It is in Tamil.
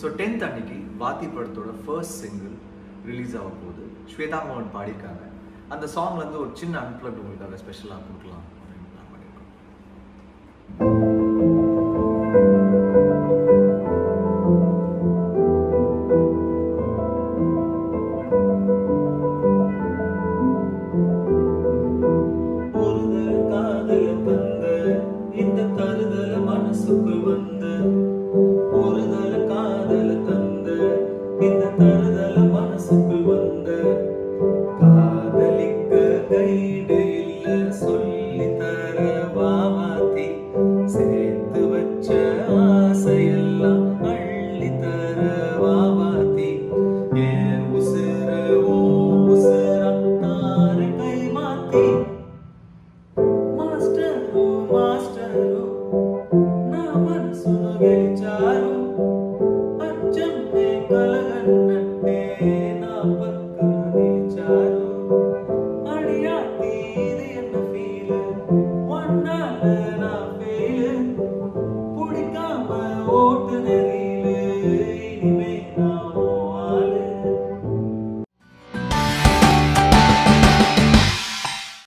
ஸோ டென்த் அன்னைக்கு வாத்தி படத்தோட ஃபர்ஸ்ட் சிங்கிள் ரிலீஸ் ஆக போகுது. ஸ்வேதா மோகன் பாடியிருக்காங்க. அந்த சாங்ல இருந்து ஒரு சின்ன அன்பிளக் உங்களுக்காக ஸ்பெஷலாக கொடுக்கலாம் அப்படின்னு பிளான் இந்த தருதல மனசுக்குள் வந்த வந்த காதலிக்க கைடு இல்ல சொல்லி தர வாத்தி? சேர்த்து வச்ச ஆசையெல்லாம் அள்ளி தர வாத்தி? ஏன் உசுர ஓ உசுரம் கை மாத்தி? மாஸ்டர் ஓ நான் மனசுல வெளிச்சாரோ Lord.